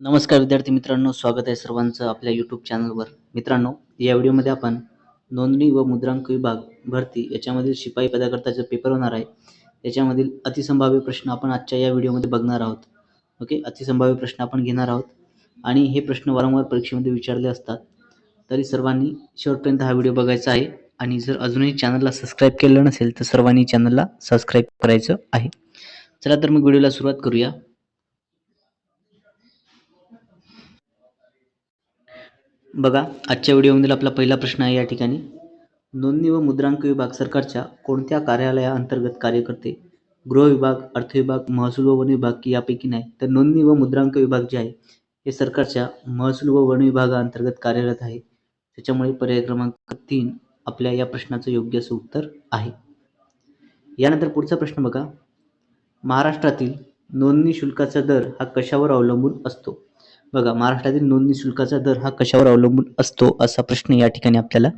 नमस्कार विद्यार्थी मित्रांनो स्वागत आहे सर्वांचं आपल्या यूट्यूब चॅनलवर मित्रांनो या व्हिडिओमध्ये आपण नोंदणी व मुद्रांक विभाग भरती याच्यामधील शिपाई पदाकरताचा पेपर होणार आहे. याच्यामधील अतिसंभाव्य प्रश्न आपण आजच्या या व्हिडिओमध्ये बघणार आहोत. ओके? अतिसंभाव्य प्रश्न आपण घेणार आहोत. आणि हे प्रश्न वारंवार परीक्षेमध्ये विचारले असतात. तरी सर्वांनी शेवटपर्यंत हा व्हिडिओ बघायचा आहे. आणि जर अजूनही चॅनलला सबस्क्राईब केलं नसेल तर सर्वांनी चॅनलला सबस्क्राईब करायचं आहे. चला तर मग व्हिडिओला सुरुवात करूया. बघा आजच्या व्हिडिओमधील आपला पहिला प्रश्न आहे या ठिकाणी. नोंदणी व मुद्रांक विभाग सरकारच्या कोणत्या कार्यालयाअंतर्गत कार्य करते? गृह विभाग अर्थ विभाग महसूल व वन विभाग की यापैकी नाही. तर नोंदणी व मुद्रांक विभाग जे आहे हे सरकारच्या महसूल व वन विभागाअंतर्गत कार्यरत आहे. त्याच्यामुळे पर्याय क्रमांक तीन आपल्या या प्रश्नाचं योग्य असं उत्तर आहे. यानंतर पुढचा प्रश्न बघा. महाराष्ट्रातील नोंदणी शुल्काचा दर हा कशावर अवलंबून असतो? बघा महाराष्ट्रातील नोंदणी शुल्काचा दर हा कशावर अवलंबून असतो असा प्रश्न या ठिकाणी आपल्याला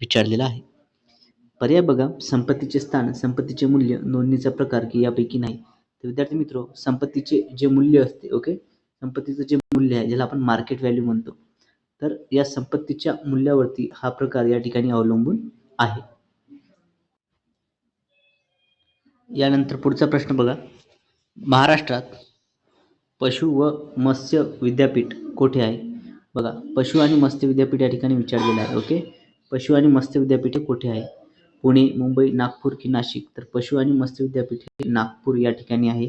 विचारलेला आहे. पर्याय बघा संपत्तीचे स्थान संपत्तीचे मूल्य नोंदणीचा प्रकार की यापैकी नाही. तर विद्यार्थी मित्र संपत्तीचे जे मूल्य असते ओके? संपत्तीचं जे मूल्य आहे ज्याला आपण मार्केट व्हॅल्यू म्हणतो तर या संपत्तीच्या मूल्यावरती हा प्रकार या ठिकाणी अवलंबून आहे. यानंतर पुढचा प्रश्न बघा. महाराष्ट्रात पशु व मत्स्य विद्यापीठ कोठे आहे? बघा पशु आणि मत्स्य विद्यापीठ या ठिकाणी विचारलेलं आहे ओके? पशु आणि मत्स्य विद्यापीठ हे कोठे आहे? पुणे मुंबई नागपूर की नाशिक? तर पशु आणि मत्स्य विद्यापीठ हे नागपूर या ठिकाणी आहे.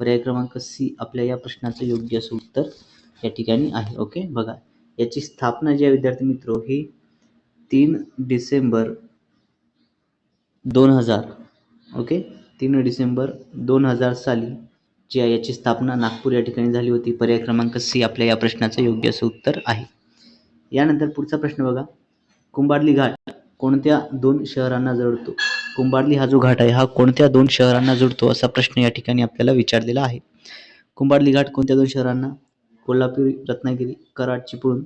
पर्याय क्रमांक सी आपल्या या प्रश्नाचं योग्य असं उत्तर या ठिकाणी आहे ओके? बघा याची स्थापना जी आहे विद्यार्थी मित्र ही तीन डिसेंबर दोन हजार ओके? तीन डिसेंबर दोन हजार साली जी आहे याची स्थापना नागपूर या ठिकाणी झाली होती पर्याय क्रमांक सी आपल्या या प्रश्नाचं योग्य असं उत्तर आहे. यानंतर पुढचा प्रश्न बघा. कुंभारली घाट कोणत्या दोन शहरांना जोडतो? कुंभारली हा जो घाट आहे हा कोणत्या दोन शहरांना जोडतो असा प्रश्न या ठिकाणी आपल्याला विचारलेला आहे. कुंभारली घाट कोणत्या दोन शहरांना? कोल्हापूर रत्नागिरी कराड चिपळूण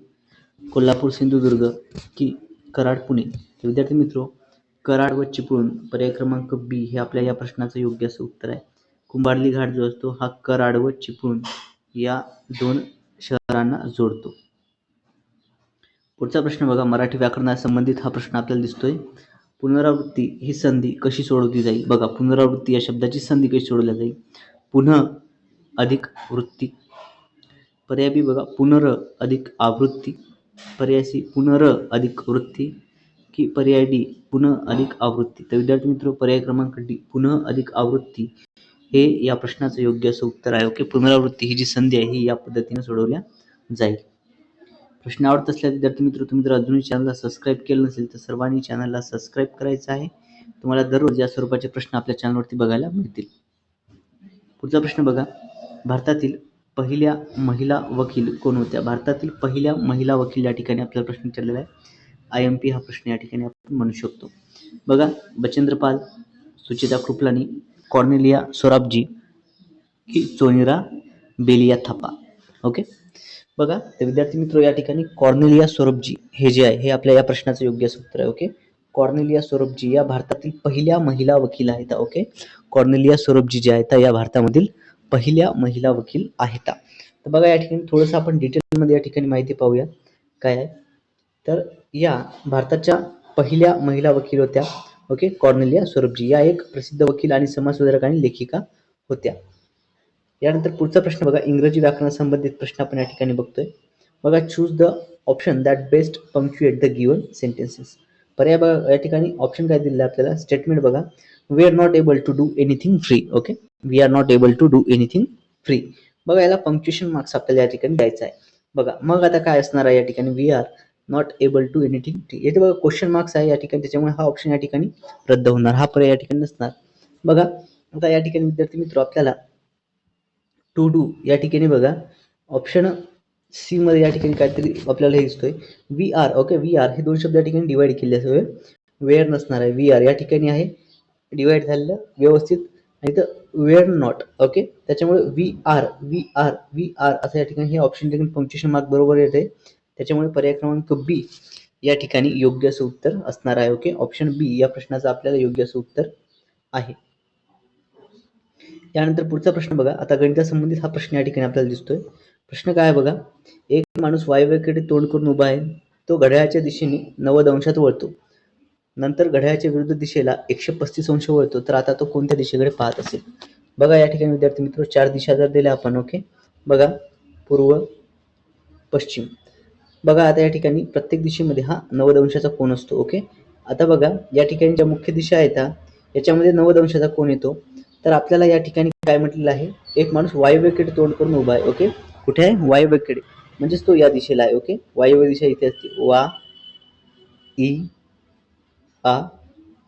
कोल्हापूर सिंधुदुर्ग की कराड पुणे? विद्यार्थी मित्रो कराड व चिपळूण पर्याय क्रमांक बी हे आपल्या या प्रश्नाचं योग्य असं उत्तर आहे. कुंभारली घाट जो असतो हा कराड व चिपळूण या दोन शहरांना जोडतो. पुढचा प्रश्न बघा मराठी व्याकरणासंबंधित हा प्रश्न आपल्याला दिसतोय. पुनरावृत्ती ही संधी कशी सोडवली जाईल? बघा पुनरावृत्ती या शब्दाची संधी कशी सोडवली जाईल? पुनः अधिक वृत्ती. पर्याय बी बघा पुनर अधिक आवृत्ती. पर्याय सी पुनर अधिक वृत्ती. की पर्याय डी पुनः अधिक आवृत्ती. तर विद्यार्थी मित्र पर्याय क्रमांक डी पुनः अधिक आवृत्ती. हे या प्रश्नाचं योग्य असं उत्तर आहे. ओके पुनरावृत्ती ही जी संधी आहे ही या पद्धतीने सोडवल्या जाईल. प्रश्न आवडत असल्या विद्यार्थी मित्र तुम्ही जर अजूनही चॅनलला सबस्क्राईब केलं नसेल तर सर्वांनी चॅनलला सबस्क्राईब करायचं आहे. तुम्हाला दररोज या स्वरूपाचे प्रश्न आपल्या चॅनलवरती बघायला मिळतील. पुढचा प्रश्न बघा. भारतातील पहिल्या महिला वकील कोण होत्या? भारतातील पहिल्या महिला वकील या ठिकाणी आपल्याला प्रश्न विचारलेला आहे. आय एम पी हा प्रश्न या ठिकाणी आपण म्हणू शकतो. बघा बचेंद्रपाल सुचिता कृपलानी कॉर्नेलिया सोराबजी की चोनिरा बेलिया थापा. ओके बघा तर विद्यार्थी मित्र या ठिकाणी कॉर्नेलिया सोरबजी हे जे आहे हे आपल्या या प्रश्नाचं योग्य सूत्र आहे ओके कॉर्नेलिया सोरबजी या भारतातील पहिल्या महिला वकील आहेत ओके कॉर्नेलिया सोरबजी जे आहेत या भारतामधील पहिल्या महिला वकील आहेत. तर बघा या ठिकाणी थोडंसं आपण डिटेलमध्ये या ठिकाणी माहिती पाहूया. काय आहे? तर या भारताच्या पहिल्या महिला वकील होत्या ओके? कॉर्नेलिया स्वरूपजी या एक प्रसिद्ध वकील आणि समाजसुधारक आणि लेखिका होत्या. यानंतर पुढचा प्रश्न बघा. इंग्रजी व्याकरणासंबंधित प्रश्न आपण या ठिकाणी बघतोय. बघा choose the option that best punctuate the given sentences पर्याय बघा या ठिकाणी ऑप्शन काय दिलेलं आहे आपल्याला? स्टेटमेंट बघा. We are not able to do anything free okay we are not able to do anything free बघा याला पंक्च्युएशन मार्क्स आपल्याला या ठिकाणी द्यायचा आहे. बघा मग आता काय असणार आहे या ठिकाणी? We are not able to anything येथे बघा क्वेश्चन मार्क्स आहे या ठिकाणी त्याच्यामुळे हा ऑप्शन या ठिकाणी रद्द होणार. हा पर्याय या ठिकाणी नसणार. बघा आता या ठिकाणी विद्यार्थी मित्र आपल्याला टू डू या ठिकाणी बघा ऑप्शन सी मध्ये या ठिकाणी काहीतरी आपल्याला हे दिसतोय. We are okay we are हे दोन शब्द या ठिकाणी डिवाइड केले असं वेअर नसणार आहे. वी आर या ठिकाणी आहे. डिवाइड झालेलं व्यवस्थित. आणि तर वेअर नॉट ओके त्याच्यामुळे we are we are we are असं या ठिकाणी हे ऑप्शन ठिकाणी पंक्च्युएशन मार्क बरोबर येते त्याच्यामुळे पर्याय क्रमांक बी या ठिकाणी योग्य असं उत्तर असणार आहे. ओके ऑप्शन बी या प्रश्नाचं आपल्याला योग्य असं उत्तर आहे. यानंतर पुढचा प्रश्न बघा. आता गणितासंबंधित हा प्रश्न या ठिकाणी आपल्याला दिसतोय. प्रश्न काय आहे बघा? एक माणूस वायव्यकडे तोंड करून उभा आहे. तो घड्याळाच्या दिशेने नव्वद अंशात वळतो. नंतर घड्याळाच्या विरुद्ध दिशेला एकशे पस्तीस अंश वळतो. तर आता तो कोणत्या दिशेकडे पाहत असेल? बघा या ठिकाणी विद्यार्थी मित्र चार दिशा जर दिल्या आपण. ओके बघा. पूर्व पश्चिम. बघा आता या ठिकाणी प्रत्येक दिशेमध्ये हा नव्वद अंशाचा असतो ओके आता बघा या ठिकाणी ज्या मुख्य दिशा आहेत याच्यामध्ये नव्वद अंशाचा येतो. तर आपल्याला या ठिकाणी काय म्हटलेलं आहे? एक माणूस वायव्येकडे तोंड करून उभा आहे ओके कुठे आहे? वायव्येकडे म्हणजेच तो या दिशेला आहे ओके वायव्य दिशा इथे असते. वा ई आ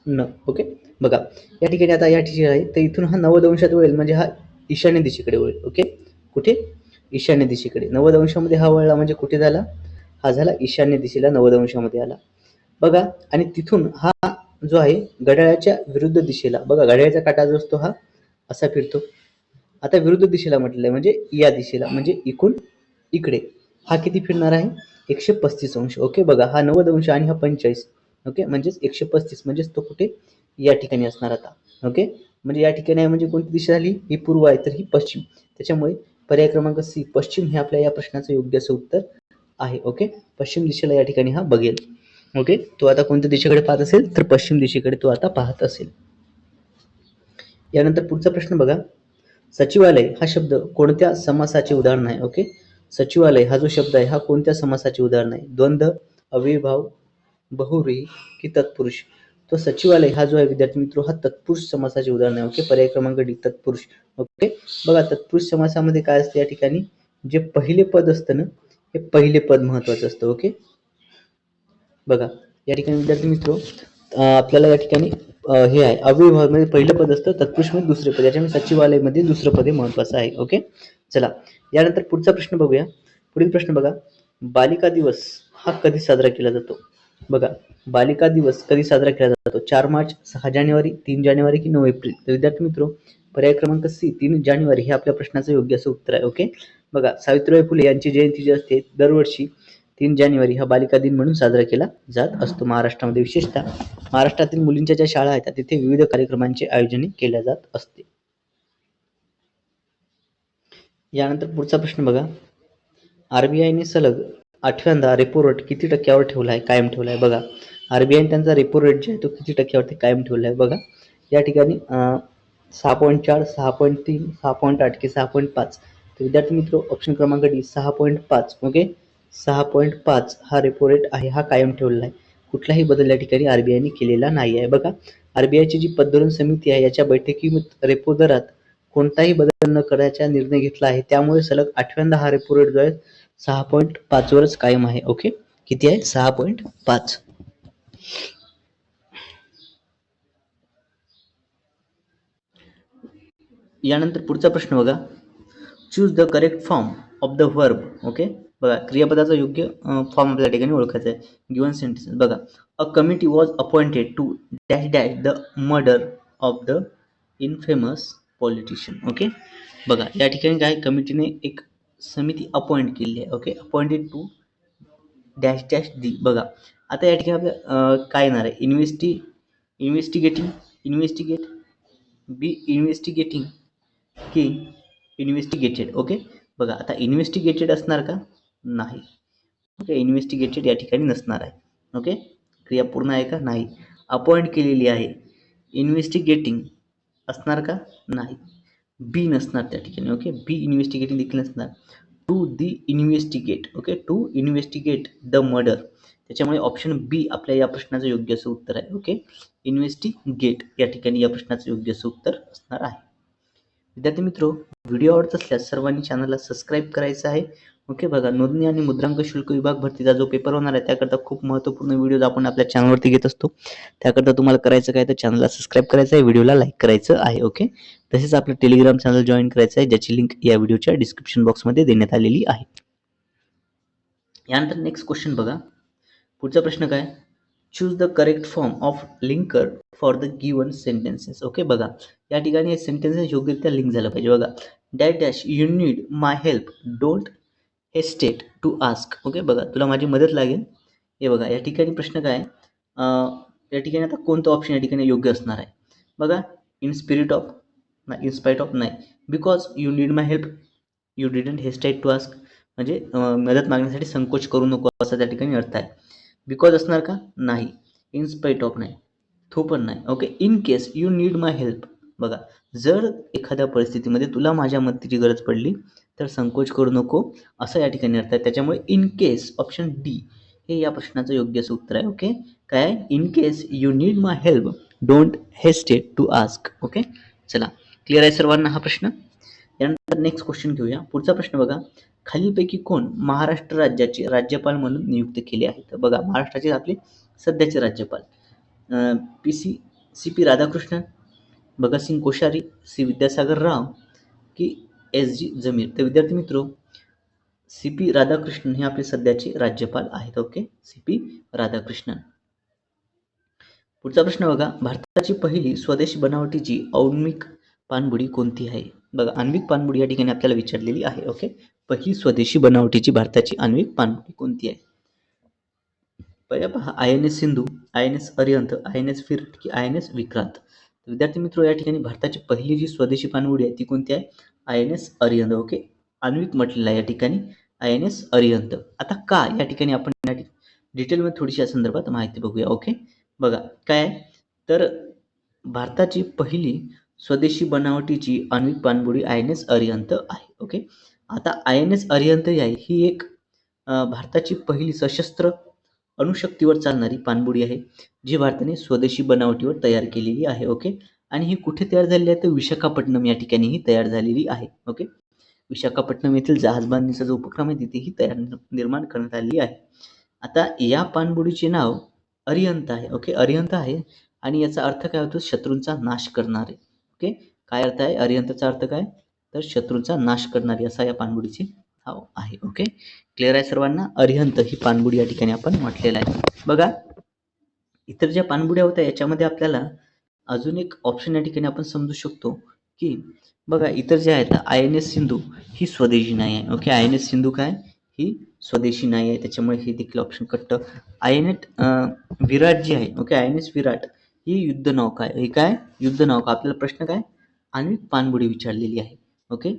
न ओके बघा या ठिकाणी आता या ठिकाणी आहे तर इथून हा नव्वद अंशात वळेल म्हणजे हा ईशान्य दिशेकडे वळेल ओके कुठे? ईशान्य दिशेकडे. नव्वद अंशामध्ये हा वळला म्हणजे कुठे झाला? हा झाला ईशान्य दिशेला नव्वद अंशामध्ये आला. बघा आणि तिथून हा जो आहे घड्याळाच्या विरुद्ध दिशेला बघा घड्याळाचा काटा जो असतो हा असा फिरतो. आता विरुद्ध दिशेला म्हटलेलं आहे म्हणजे या दिशेला म्हणजे इकून इकडे. हा किती फिरणार आहे? एकशे पस्तीस अंश. ओके बघा हा नव्वद अंश आणि हा पंचेचाळीस. ओके म्हणजेच एकशे पस्तीस म्हणजेच तो कुठे? या ठिकाणी असणार आता. ओके म्हणजे या ठिकाणी आहे म्हणजे कोणती दिशा झाली? ही पूर्व आहे तर ही पश्चिम. त्याच्यामुळे पर्याय क्रमांक सी पश्चिम हे आपल्या या प्रश्नाचं योग्य असं उत्तर आहे ओके पश्चिम दिशेला या ठिकाणी हा बघेल ओके तो आता कोणत्या दिशेकडे पाहत असेल? तर पश्चिम दिशेकडे तो आता पाहत असेल. यानंतर पुढचा प्रश्न बघा. सचिवालय हा शब्द कोणत्या समासाचे उदाहरण आहे ओके सचिवालय हा जो शब्द आहे हा कोणत्या समासाचे उदाहरण आहे? द्वंद्व अविभाव बहुरी की तत्पुरुष? तो सचिवालय हा जो आहे विद्यार्थी मित्र हा तत्पुरुष समासाचे उदाहरण आहे ओके पर्याय क्रमांक डी तत्पुरुष ओके बघा तत्पुरुष समासामध्ये काय असते या ठिकाणी? जे पहिले पद असतं ना हे पहिले पद महत्वाचं असतं ओके? बघा या ठिकाणी विद्यार्थी मित्र आपल्याला या ठिकाणी हे आहे अव्ययभावामध्ये पहिलं पद असतं तत्पुरुषमध्ये दुसरे पद याच्यामध्ये सचिवालयमध्ये दुसरं पद हे महत्वाचं आहे ओके? चला यानंतर पुढचा प्रश्न बघूया. पुढील प्रश्न बघा बालिका दिवस हा कधी साजरा केला जातो? बघा बालिका दिवस कधी साजरा केला जातो? चार मार्च सहा जानेवारी तीन जानेवारी की नऊ एप्रिल? तर विद्यार्थी मित्र पर्याय क्रमांक सी तीन जानेवारी हे आपल्या प्रश्नाचं योग्य असं उत्तर आहे ओके बघा सावित्रीबाई फुले यांची जयंती जी असते दरवर्षी तीन जानेवारी हा बालिका दिन म्हणून साजरा केला जात असतो. महाराष्ट्रामध्ये विशेषतः महाराष्ट्रातील मुलींच्या ज्या शाळा आहेत तिथे विविध कार्यक्रमांचे आयोजन केल्या जात असते. यानंतर पुढचा प्रश्न बघा. आरबीआयने सलग आठव्यांदा रेपो रेट किती टक्क्यावर ठेवला आहे कायम ठेवला आहे? बघा आरबीआयने त्यांचा रेपो रेट जे आहे तो किती टक्क्यावरती कायम ठेवला आहे? बघा या ठिकाणी अं, सहा पॉईंट चार सहा पॉईंट तीन सहा पॉईंट आठ की सहा पॉईंट पाच. तर विद्यार्थी मित्र ऑप्शन क्रमांक डी सहा पॉईंट पाच. ओके? सहा पॉईंट पाच हा रेपो रेट आहे हा कायम ठेवलेला आहे. कुठलाही बदल या ठिकाणी आरबीआयने केलेला नाही आहे. बघा आरबीआयची जी पतधोरण समिती आहे याच्या बैठकीत रेपो दरात कोणताही बदल न करायचा निर्णय घेतला आहे. त्यामुळे सलग आठव्यांदा हा रेपो रेट जो आहे सहा पॉईंट पाचवरच कायम आहे. ओके? किती आहे? सहा पॉईंट पाच. यानंतर पुढचा प्रश्न बघा. Choose the correct form of the verb okay बघा क्रियापदाचा योग्य फॉर्म आपल्या ठिकाणी ओळखायचा आहे. गिवन सेंटेन्स बघा a committee was appointed to dash dash the murder of the infamous politician okay बघा या ठिकाणी काय कमिटीने एक समिती अपॉइंट केली आहे okay appointed to dash dash the बघा. आता या ठिकाणी आपल्या काय येणार आहे? इन्व्हेस्टी इन्व्हेस्टिगेटिंग इन्व्हेस्टिगेट बी इन्व्हेस्टिगेटिंग की इन्व्हेस्टिगेटेड ओके बघा आता इन्व्हेस्टिगेटेड असणार का? नाही. ओके इन्व्हेस्टिगेटेड या ठिकाणी नसणार आहे. ओके क्रिया पूर्ण आहे का? नाही. अपॉइंट केलेली आहे. इन्व्हेस्टिगेटिंग असणार का? नाही. बी नसणार त्या ठिकाणी ओके बी इन्व्हेस्टिगेटिंग देखील नसणार. To the investigate okay to investigate the murder त्याच्यामुळे ऑप्शन बी आपल्या या प्रश्नाचं योग्य असं उत्तर आहे ओके इन्व्हेस्टिगेट या ठिकाणी या प्रश्नाचं योग्य असं उत्तर असणार आहे. विद्यार्थी मित्र व्हिडिओ आवडत असल्यास सर्वांनी चॅनलला सबस्क्राईब करायचं आहे. ओके बघा नोंदणी आणि मुद्रांक शुल्क विभाग भरतीचा जो पेपर होणार आहे त्याकरता खूप महत्त्वपूर्ण व्हिडिओज आपण आपल्या चॅनलवरती घेत असतो त्याकरता तुम्हाला करायचं काय तर चॅनलला सबस्क्राईब करायचं आहे व्हिडिओला लाईक करायचं आहे ओके तसेच आपलं टेलिग्राम चॅनल जॉईन करायचं आहे ज्याची लिंक या व्हिडिओच्या डिस्क्रिप्शन बॉक्समध्ये देण्यात आलेली आहे. यानंतर नेक्स्ट क्वेश्चन बघा. पुढचा प्रश्न काय? Choose the correct form of linker for the given sentences okay बघा. या ठिकाणी हे सेंटेन्सेस योग्यरित्या लिंक झालं पाहिजे. बघा. Dash dash you need my help don't hesitate to ask okay बघा. तुला माझी मदत लागेल. हे बघा. या ठिकाणी प्रश्न काय या ठिकाणी आता कोणतं ऑप्शन या ठिकाणी योग्य असणार आहे? बघा. इन स्पिरिट ऑफ नाही इन स्पाईट ऑफ नाही. Because you need my help you didn't hesitate to ask म्हणजे मदत मागण्यासाठी संकोच करू नको असा त्या ठिकाणी अर्थ आहे. बिकॉज असणार का? नाही. इन स्पाईट ऑफ नाही. तो पण नाही. Okay in case you need my help बघा जर एखाद्या परिस्थितीमध्ये तुला माझ्या मदतीची गरज पडली तर संकोच करू नको. असं या ठिकाणी अर्थ आहे. त्याच्यामुळे इन केस ऑप्शन डी हे या प्रश्नाचं योग्य असं उत्तर आहे. ओके काय? In case you need my help don't hesitate to ask okay चला. क्लिअर आहे सर्वांना हा प्रश्न? यानंतर नेक्स्ट क्वेश्चन घेऊया. पुढचा प्रश्न बघा. खालीलपैकी कोण महाराष्ट्र राज्याचे राज्यपाल म्हणून नियुक्त केले आहेत? बघा महाराष्ट्राचे आपले सध्याचे राज्यपाल. P C C P Radhakrishnan Bhagat Singh Koshyari C Vidyasagar Rao की एस जी जमीर तर विद्यार्थी मित्रो सी पी राधाकृष्णन हे आपले सध्याचे राज्यपाल आहेत ओके? C P Radhakrishnan. पुढचा प्रश्न बघा. भारताची पहिली स्वदेशी बनावटीची औन्मिक पाणबुडी कोणती आहे? बघा आण्विक पाणबुडी या ठिकाणी आपल्याला विचारलेली आहे ओके पहिली स्वदेशी बनावटीची भारताची आण्विक पाणबुडी कोणती आहे? पहिल्या पहा I N S Sindhu I N S Arihant I N S फिरट की आय एन एस विक्रांत? विद्यार्थी मित्र या ठिकाणी भारताची पहिली जी स्वदेशी पाणबुडी आहे ती कोणती आहे? I N S Arihant okay आण्विक म्हटलेलं आहे या ठिकाणी आय एन एस अरिहंत. आता का या ठिकाणी आपण या डिटेलमध्ये थोडीशी या संदर्भात माहिती बघूया ओके बघा काय तर भारताची पहिली स्वदेशी बनावटीची आण्विक पाणबुडी आय एन एस अरिहंत आहे ओके? आता आय एन एस अरिहंत ही आहे ही एक भारताची पहिली सशस्त्र अणुशक्तीवर चालणारी पाणबुडी आहे जी भारताने स्वदेशी बनावटीवर तयार केलेली आहे ओके? आणि ही कुठे तयार झालेली आहे? तर विशाखापट्टणम या ठिकाणी ही तयार झालेली आहे ओके? विशाखापट्टणम येथील जहाज बांधणीचा जो उपक्रम आहे तिथे ही तयार निर्माण करण्यात आलेली आहे. आता या पाणबुडीचे नाव अरिहंत आहे ओके? अरिहंत आहे आणि याचा अर्थ काय होतो? शत्रूंचा नाश करणारे. ओके? काय अर्थ आहे? अरिहंतचा अर्थ काय? तर शत्रूंचा नाश करणारी असा या पाणबुडीची नाव आहे ओके? क्लिअर आहे सर्वांना? अरिहंत ही पाणबुडी या ठिकाणी आपण म्हटलेलं आहे. बघा इतर ज्या पाणबुड्या होत्या याच्यामध्ये आपल्याला अजून एक ऑप्शन या ठिकाणी आपण समजू शकतो की बघा इतर जे आहेत आय एन एस सिंधू ही स्वदेशी नाही आहे okay? I N S Sindhu काय? ही स्वदेशी नाही आहे त्याच्यामुळे हे देखील ऑप्शन कट्ट. आय एन एट विराट जी आहे okay? I N S Viraat ही युद्धनौका आहे. हे काय? युद्धनौका आपल्याला प्रश्न काय? आण्विक पाणबुडी विचारलेली आहे. ओके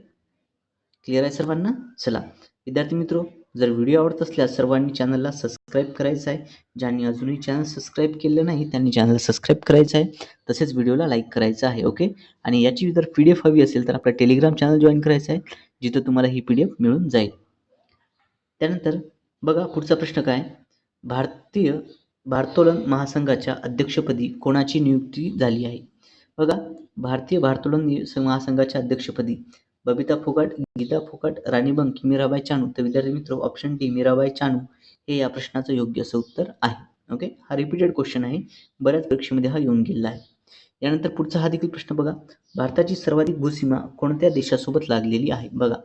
क्लिअर आहे सर्वांना? चला. विद्यार्थी मित्रो जर व्हिडिओ आवडत असल्यास सर्वांनी चॅनलला सबस्क्राईब करायचं आहे. ज्यांनी अजूनही चॅनल सबस्क्राईब केलं नाही त्यांनी चॅनलला सबस्क्राईब करायचं आहे. तसेच व्हिडिओला लाईक करायचं आहे. ओके आणि याची जर पी डी एफ हवी असेल तर आपला टेलिग्राम चॅनल जॉईन करायचं आहे जिथं तुम्हाला ही पी डी एफ मिळून जाईल. त्यानंतर बघा पुढचा प्रश्न काय? भारतीय भारोत्तोलन महासंघाच्या अध्यक्षपदी कोणाची नियुक्ती झाली आहे? बघा भारतीय भारोत्तोलन महासंघाच्या अध्यक्षपदी बबिता फोगाट गीता फोगाट राणी बंक मीराबाई चानू. तर विद्यार्थी मित्र ऑप्शन डी मीराबाई चानू हे या प्रश्नाचं योग्य असं उत्तर आहे. ओके हा रिपीटेड क्वेश्चन आहे. बऱ्याच परीक्षेमध्ये हा येऊन गेलेला आहे. यानंतर पुढचा हा देखील प्रश्न बघा. भारताची सर्वाधिक भूसीमा कोणत्या देशासोबत लागलेली आहे? बघा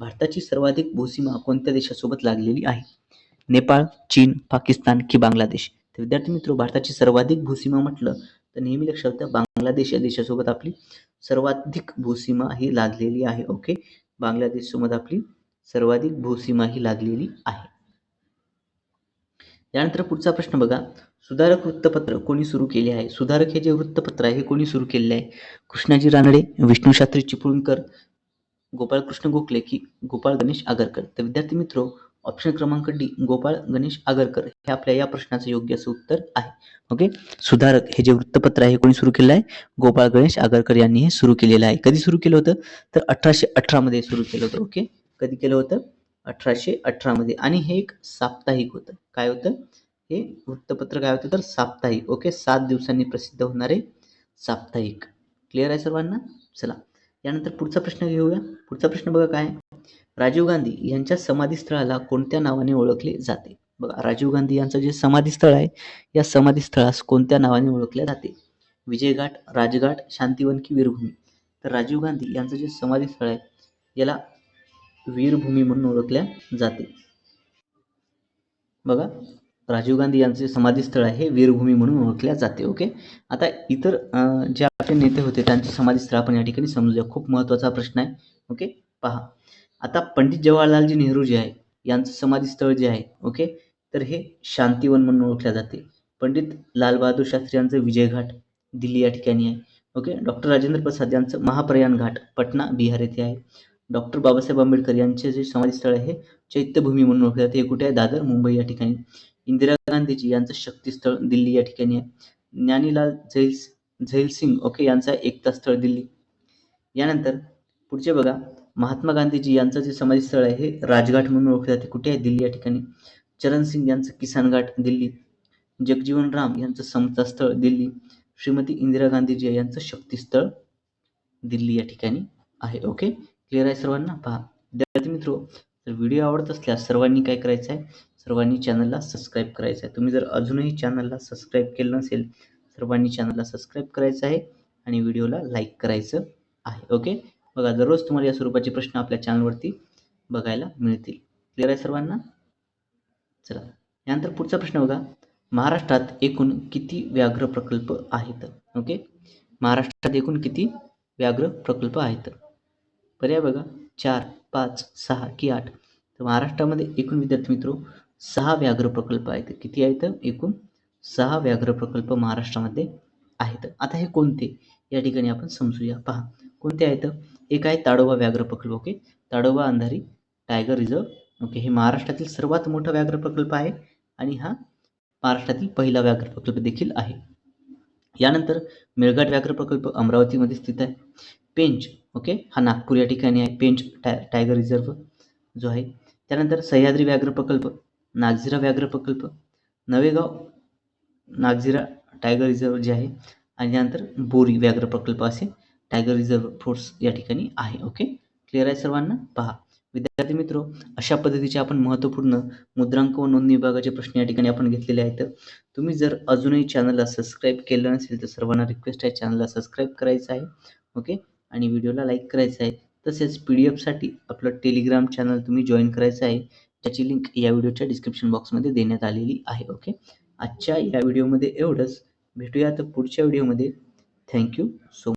भारताची सर्वाधिक भूसीमा कोणत्या देशासोबत लागलेली आहे? नेपाळ चीन पाकिस्तान की बांगलादेश? तर विद्यार्थी मित्रो भारताची सर्वाधिक भूसीमा म्हटलं तर नेहमी लक्षात ठेवा बांगलादेश या देशासोबत आपली सर्वाधिक भूसीमा ही लागलेली आहे ओके? बांगलादेशसोबत आपली सर्वाधिक भूसीमा ही लागलेली आहे. यानंतर पुढचा प्रश्न बघा. सुधारक वृत्तपत्र कोणी सुरू केले आहे? सुधारक हे जे वृत्तपत्र आहे हे कोणी सुरू केलेले आहे? कृष्णाजी रानडे विष्णू शास्त्री चिपळूणकर गोपाळकृष्ण गोखले की गोपाळ गणेश आगरकर. तर विद्यार्थी मित्रो ऑप्शन क्रमांक डी गोपाळ गणेश आगरकर. हे आपल्या या प्रश्नाचं योग्य असं उत्तर आहे. ओके? सुधारक हे जे वृत्तपत्र आहे हे कोणी सुरू केलं आहे? गोपाळ गणेश आगरकर यांनी हे सुरू केलेलं आहे. कधी सुरू केलं होतं? तर अठराशे अठरामध्ये सुरू केलं होतं. ओके? कधी केलं होतं? अठराशे अठरामध्ये आणि हे एक साप्ताहिक होतं. काय होतं? हे वृत्तपत्र काय होतं? तर साप्ताहिक. ओके? सात दिवसांनी प्रसिद्ध होणारे साप्ताहिक. क्लिअर आहे सर्वांना? चला. यानंतर पुढचा प्रश्न घेऊया. पुढचा प्रश्न बघा काय राजीव गांधी यांच्या समाधीस्थळाला कोणत्या नावाने ओळखले जाते? बघा राजीव गांधी यांचं जे समाधीस्थळ आहे या समाधीस्थळास कोणत्या नावाने ओळखले जाते? विजयघाट राजघाट शांतिवन की वीरभूमी. तर राजीव गांधी यांचं जे समाधीस्थळ आहे याला वीरभूमी म्हणून ओळखल्या जाते. बघा राजीव गांधी यांचे समाधीस्थळ आहे हे वीरभूमी म्हणून ओळखल्या जाते ओके? आता इतर जे आपले नेते होते त्यांचे समाधीस्थळ आपण या ठिकाणी समजूया. खूप महत्त्वाचा प्रश्न आहे ओके? पहा. आता पंडित जवाहरलालजी नेहरू जे आहे यांचं समाधीस्थळ जे आहे ओके तर हे शांतिवन म्हणून ओळखल्या जाते. पंडित लालबहादूर शास्त्री यांचं विजयघाट दिल्ली या ठिकाणी आहे ओके डॉक्टर राजेंद्र प्रसाद यांचं महाप्रयाण घाट पटना बिहार येथे आहे. डॉक्टर बाबासाहेब आंबेडकर यांचे जे समाधीस्थळ आहे हे चैत्यभूमी म्हणून ओळखले जाते. हे कुठे आहे? दादर मुंबई या ठिकाणी. इंदिरा गांधीजी यांचं शक्तीस्थळ दिल्ली या ठिकाणी आहे. ज्ञानीलाल झैल झैलसिंग ओके यांचा एकता स्थळ दिल्ली. यानंतर पुढचे बघा महात्मा गांधीजी यांचं जे समाधीस्थळ आहे हे राजघाट म्हणून ओळखले जाते. कुठे आहे? दिल्ली या ठिकाणी. चरण सिंग यांचं किसान घाट दिल्ली. जगजीवन राम यांचं समता स्थळ दिल्ली. श्रीमती इंदिरा गांधीजी यांचं शक्तीस्थळ दिल्ली या ठिकाणी आहे. ओके क्लिअर आहे सर्वांना? पहा. विद्यार्थी मित्रो जर व्हिडिओ आवडत असल्यास सर्वांनी काय करायचं आहे? सर्वांनी चॅनलला सबस्क्राईब करायचं आहे. तुम्ही जर अजूनही चॅनलला सबस्क्राईब केलं नसेल सर्वांनी चॅनलला सबस्क्राईब करायचं आहे आणि व्हिडिओला लाईक करायचं आहे. ओके बघा दररोज तुम्हाला या स्वरूपाचे प्रश्न आपल्या चॅनलवरती बघायला मिळतील. क्लिअर आहे सर्वांना? चला यानंतर पुढचा प्रश्न बघा. महाराष्ट्रात एकूण किती व्याघ्र प्रकल्प आहेत? ओके महाराष्ट्रात एकूण किती व्याघ्र प्रकल्प आहेत? पर्याय बघा. चार पाच सहा की आठ. तर महाराष्ट्रामध्ये एकूण विद्यार्थी मित्रो सहा व्याघ्र प्रकल्प आहेत. किती आहेत? एकूण सहा व्याघ्र प्रकल्प महाराष्ट्रामध्ये आहेत. आता हे कोणते? या ठिकाणी आपण समजूया. पहा कोणते आहेत? एक आहे ताडोबा व्याघ्र प्रकल्प okay? Tadoba Andhari tiger reserve okay? हे महाराष्ट्रातील सर्वात मोठा व्याघ्र प्रकल्प आहे आणि हा महाराष्ट्रातील पहिला व्याघ्र प्रकल्प देखील आहे. यानंतर मेळघाट व्याघ्र प्रकल्प अमरावतीमध्ये स्थित आहे. पेंच ओके? हा नागपूर या ठिकाणी आहे. पेंच टाय टायगर रिझर्व जो आहे. त्यानंतर सह्याद्री व्याघ्र प्रकल्प नागझिरा व्याघ्र प्रकल्प नवेगाव नागझिरा टायगर रिझर्व जे आहे. आणि त्यानंतर बोरी व्याघ्र प्रकल्प असे टायगर रिझर्व फोर्स या ठिकाणी आहे ओके क्लिअर आहे सर्वांना? पहा. विद्यार्थी मित्र अशा पद्धतीचे आपण महत्त्वपूर्ण मुद्रांक व नोंदणी विभागाचे प्रश्न या ठिकाणी आपण घेतलेले आहेत. तुम्ही जर अजूनही चॅनलला सबस्क्राईब केलं नसेल तर सर्वांना रिक्वेस्ट आहे चॅनलला सबस्क्राईब करायचं आहे ओके आणि व्हिडिओला लाईक करायचं आहे. तसेच पी डी एफसाठी आपलं टेलिग्राम चॅनल तुम्ही जॉईन करायचं आहे. त्याची लिंक या व्हिडिओच्या डिस्क्रिप्शन बॉक्समध्ये देण्यात आलेली आहे ओके आजच्या या व्हिडिओमध्ये एवढंच. भेटूया तर पुढच्या व्हिडिओमध्ये थँक्यू सो